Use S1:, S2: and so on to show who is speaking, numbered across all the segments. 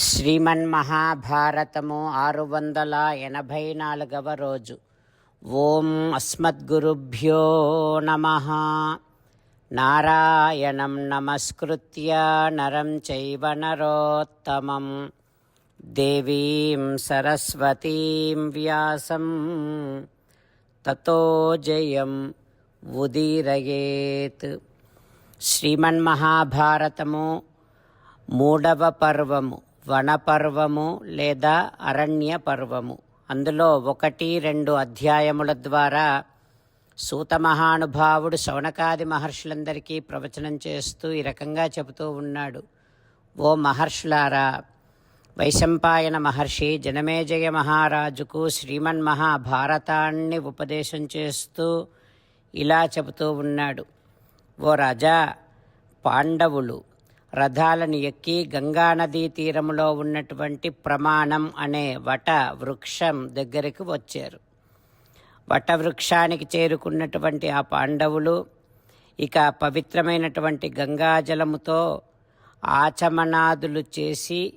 S1: శ్రీమన్మహాభారతము ఆరు వందల ఎనభై నాలుగవ రోజు. ఓం అస్మద్గురుభ్యో నమ. నారాయణం నమస్కృత్య నరం చైవ నరోత్తమం. దేవీం సరస్వతీం వ్యాసం. తతో జయం ఉదీరయేత్. శ్రీమన్మహాభారతము మూడవ పర్వము. వనపర్వము లేదా అరణ్య పర్వము అందులో ఒకటి రెండు అధ్యాయముల ద్వారా సూత మహానుభావుడు శౌనకాది మహర్షులందరికీ ప్రవచనం చేస్తూ ఈ రకంగా చెబుతూ ఉన్నాడు. ఓ మహర్షులారా వైశంపాయన మహర్షి జనమేజయ మహారాజుకు శ్రీమన్ మహాభారతాన్ని ఉపదేశం చేస్తూ ఇలా చెబుతూ ఉన్నాడు. ఓ రాజా పాండవులు రథాలను ఎక్కి గంగానదీ తీరములో ఉన్నటువంటి ప్రమాణం అనే వట వృక్షం దగ్గరికి వచ్చారు. వట వృక్షానికి చేరుకున్నటువంటి ఆ పాండవులు ఇక పవిత్రమైనటువంటి గంగాజలముతో ఆచమనాదులు చేసి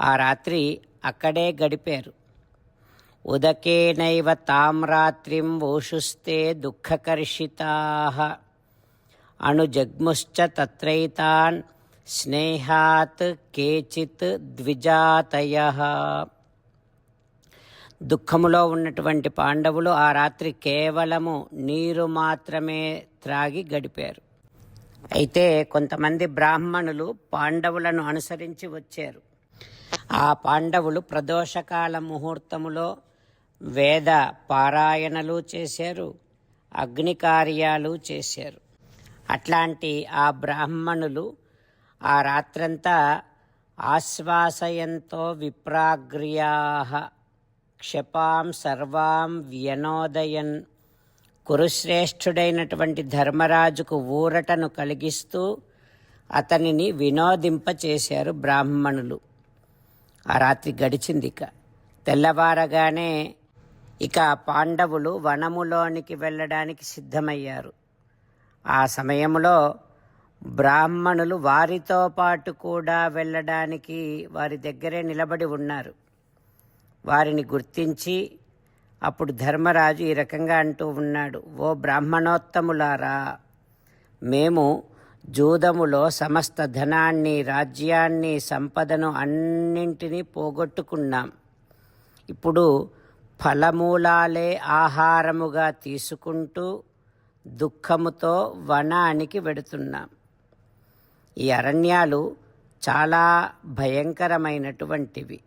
S1: ఆ రాత్రి అక్కడే గడిపారు. ఉదకేనైవ తామ్రాత్రిం ఓషుస్తే దుఃఖకర్షితా. దుఃఖకర్షితా అణుజగ్ముశ్చ తత్రైతాన్ స్నేహాత్ కేచిత్ ద్విజాతయ. దుఃఖములో ఉన్నటువంటి పాండవులు ఆ రాత్రి కేవలము నీరు మాత్రమే త్రాగి గడిపారు. అయితే కొంతమంది బ్రాహ్మణులు పాండవులను అనుసరించి వచ్చారు. ఆ పాండవులు ప్రదోషకాల ముహూర్తములో వేద పారాయణలు చేశారు అగ్ని కార్యాలు చేశారు. అట్లాంటి ఆ బ్రాహ్మణులు ఆ రాత్రంతా ఆశ్వాసయంతో విప్రాగ్ర్యా క్షపాం సర్వాం వ్యనోదయన్ కురుశ్రేష్ఠుడైనటువంటి ధర్మరాజుకు ఊరటను కలిగిస్తూ అతనిని వినోదింపచేశారు బ్రాహ్మణులు. ఆ రాత్రి గడిచింది ఇక తెల్లవారగానే ఇక పాండవులు వనములోనికి వెళ్ళడానికి సిద్ధమయ్యారు. ఆ సమయంలో బ్రాహ్మణులు వారితో పాటు కూడా వెళ్ళడానికి వారి దగ్గరే నిలబడి ఉన్నారు. వారిని గుర్తించి అప్పుడు ధర్మరాజు ఈ రకంగా అంటూ ఉన్నాడు ఓ బ్రాహ్మణోత్తములారా మేము జూదములో సమస్త ధనాన్ని రాజ్యాన్ని సంపదను అన్నింటినీ పోగొట్టుకున్నాం. ఇప్పుడు ఫలమూలాలే ఆహారముగా తీసుకుంటూ దుఃఖముతో వనానికి వెడుతున్నాం. ఈ అరణ్యాలు చాలా భయంకరమైనటువంటివి.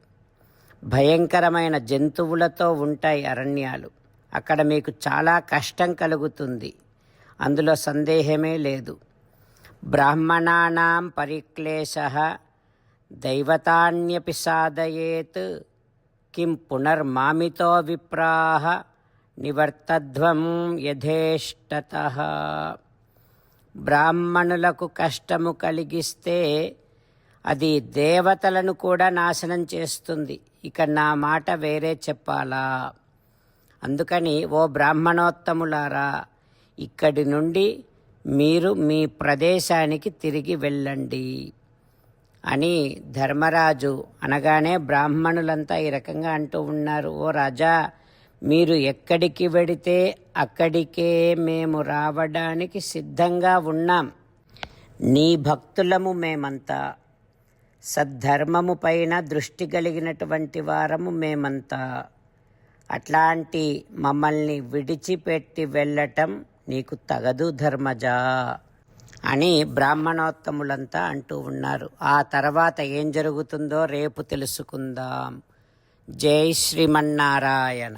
S1: భయంకరమైన జంతువులతో ఉంటాయి అరణ్యాలు. అక్కడ మీకు చాలా కష్టం కలుగుతుంది. అందులో సందేహమే లేదు. బ్రాహ్మణానాం పరిక్లేశ దైవతాన్యపి సాధయేత్ కిం పునర్మామితో విప్రాహ నివర్తధ్వం యథేష్టత బ్రాహ్మణులకు కష్టము కలిగిస్తే అది దేవతలను కూడా నాశనం చేస్తుంది. ఇక నా మాట వేరే చెప్పాలా? అందుకని ఓ బ్రాహ్మణోత్తములారా ఇక్కడి నుండి మీరు మీ ప్రదేశానికి తిరిగి వెళ్ళండి అని ధర్మరాజు అనగానే బ్రాహ్మణులంతా ఈ రకంగా అంటూ ఉన్నారు. ఓ రాజా మీరు ఎక్కడికి వెడితే అక్కడికే మేము రావడానికి సిద్ధంగా ఉన్నాం. నీ భక్తులము మేమంతా సద్ధర్మము పైన దృష్టి కలిగినటువంటి వారము మేమంతా. అట్లాంటి మమ్మల్ని విడిచిపెట్టి వెళ్ళటం నీకు తగదు ధర్మజా అని బ్రాహ్మణోత్తములంతా అంటూ ఉన్నారు. ఆ తర్వాత ఏం జరుగుతుందో రేపు తెలుసుకుందాం. జై శ్రీమన్నారాయణ.